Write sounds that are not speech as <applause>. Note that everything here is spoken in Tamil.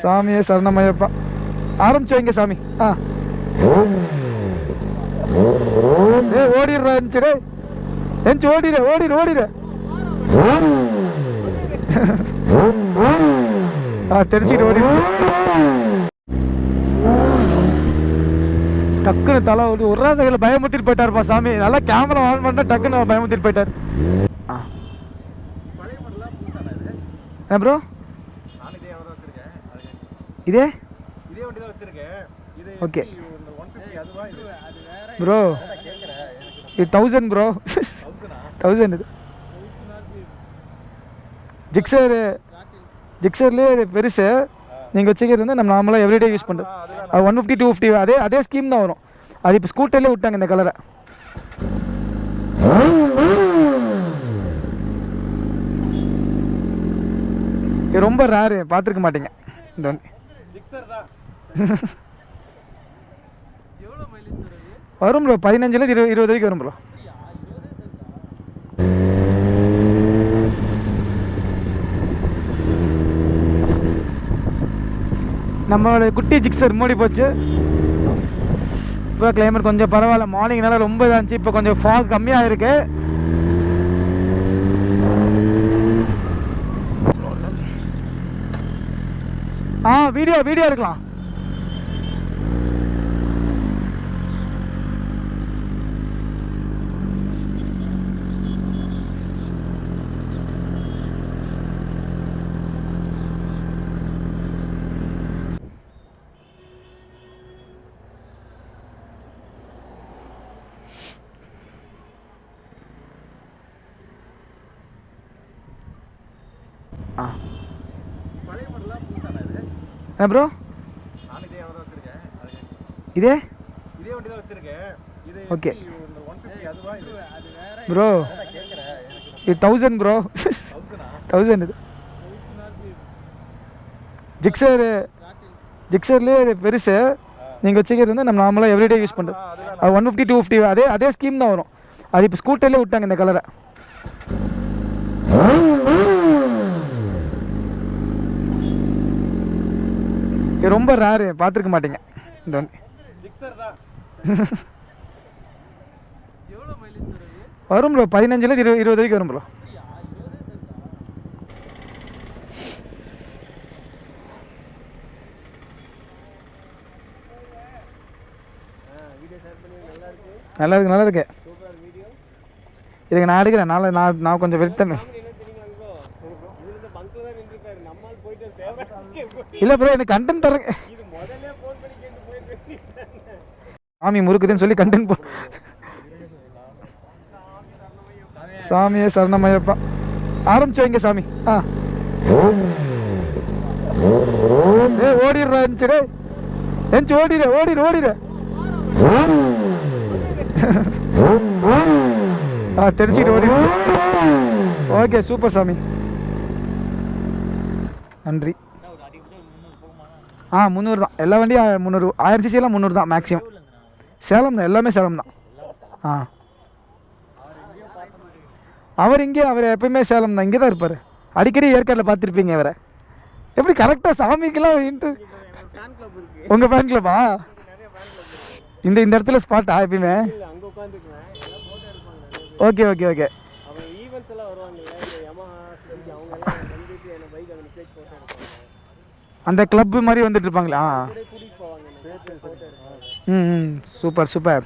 சாமியே சரணமையப்பா ஆரம்பிச்சு வைங்க சாமி. ஆ. ஏ ஓடிடுறா எந்திச்சு எந்திச்சு ஓடிடு ஓடிடு ஓடிடு. ஆ தெரிச்சுட்டு ஓடிடுச்சு டக்குன்னு தலை ஒரு ஒரு ராசைகளை பயமுத்திட்டு போயிட்டாருப்பா சாமி. நல்லா கேமரா ஆன் பண்ணா டக்குன்னு பயமுத்திட்டு போயிட்டார். ஆ. ப்ரோ நான் இதே தான் வச்சிருக்கேன் அது இதே? வண்டி தான் வச்சிருக்கேன். வேற ப்ரோ இது தௌசண்ட் ப்ரோ தௌசண்ட் இது? ஜிக்ஸர் ஜிக்ஸர்லேயே இது பெருசு. நீங்கள் வச்சுக்கிறது வந்து நம்ம நார்மலாக எவ்ரிடே யூஸ் பண்ணுறோம் அது ஒன் ஃபிஃப்டி டூ ஃபிஃப்டி அதே அதே ஸ்கீம் தான் வரும். அது இப்போ ஸ்கூட்டர்லேயே விட்டாங்க இந்த கலரை இது ரொம்ப ரேரு பார்த்துருக்க மாட்டீங்க. இந்த வண்டி. <laughs> வரும் ப்ரோ பதினஞ்சுலேருந்து இருபது இருபது வரைக்கும் வரும் ப்ரோ நம்மளோட குட்டி ஜிக்ஸர் மூடி போச்சு. இப்போ கிளைமேட் கொஞ்சம் பரவாயில்ல. மார்னிங்னால ரொம்ப இதாக இருந்துச்சு. இப்போ கொஞ்சம் ஃபாக் கம்மியாக இருக்கு ஆ வீடியோ வீடியோ எடுக்கலாம். ஆ. என்ன ப்ரோ இதே? வண்டி தான் வச்சிருக்கேன். வேற. ப்ரோ இது தௌசண்ட் ப்ரோ தௌசண்டா தௌசண்ட் இது. ஜிக்ஸர் ஜிக்ஸர்லேயே இது பெருசு. நீங்கள் வச்சுக்கிறது வந்து நம்ம நார்மலாக எவ்ரிடே யூஸ் பண்ணுறோம் அது ஒன் ஃபிஃப்டி டூ ஃபிஃப்டி அதே அதே ஸ்கீம் தான் வரும். அது இப்போ ஸ்கூட்டர்லேயே விட்டாங்க இந்த கலரை இது ரொம்ப ரேரு பார்த்துருக்க மாட்டீங்க. இந்த வண்டி வரும் ப்ரோ பதினஞ்சுலேருந்து இருபது இருபது வரைக்கும் வரும் ப்ரோ நல்லா இருக்கு நல்லா இருக்கு. இதுக்கு நான் எடுக்கிறேன். நாளை நான் நான் கொஞ்சம் வெறுத்தேன் இல்லை ப்ரோ எனக்கு கண்டென்ட் தரேன் சாமி முறுக்குதுன்னு சொல்லி கண்டென்ட் போ சாமியே சரணமையப்பா. ஆரம்பிச்சு வைங்க சாமி. ஆ. ஏ ஓடிடுறா எந்திச்சு டே எந்திச்சு ஓடிடு ஓடிடு ஓடிடு. ஆ தெரிச்சுட்டு ஓடிடுச்சு. ஓகே சூப்பர் சாமி. நன்றி. ஆ முந்நூறு தான். எல்லா வண்டியும் முந்நூறு. ஆயிரம் சிசியெல்லாம் முந்நூறு தான் மேக்ஸிமம் சேலம் தான் எல்லாமே சேலம் தான். ஆ. அவர் இங்கே அவர் எப்பயுமே சேலம் தான். இங்கே தான் இருப்பார். அடிக்கடி ஏற்காட்டில் பார்த்துருப்பீங்க இவரை. எப்படி கரெக்டாக சாமிக்கெல்லாம் இன்ட்ரு உங்கள் ஃபேன் கிளப்பா இந்த இந்த இடத்துல ஸ்பாட்டா எப்பயுமே? ஓகே ஓகே ஓகே அந்த கிளப் மாதிரி வந்துட்டு இருப்பாங்களா? ம் ம். Super super.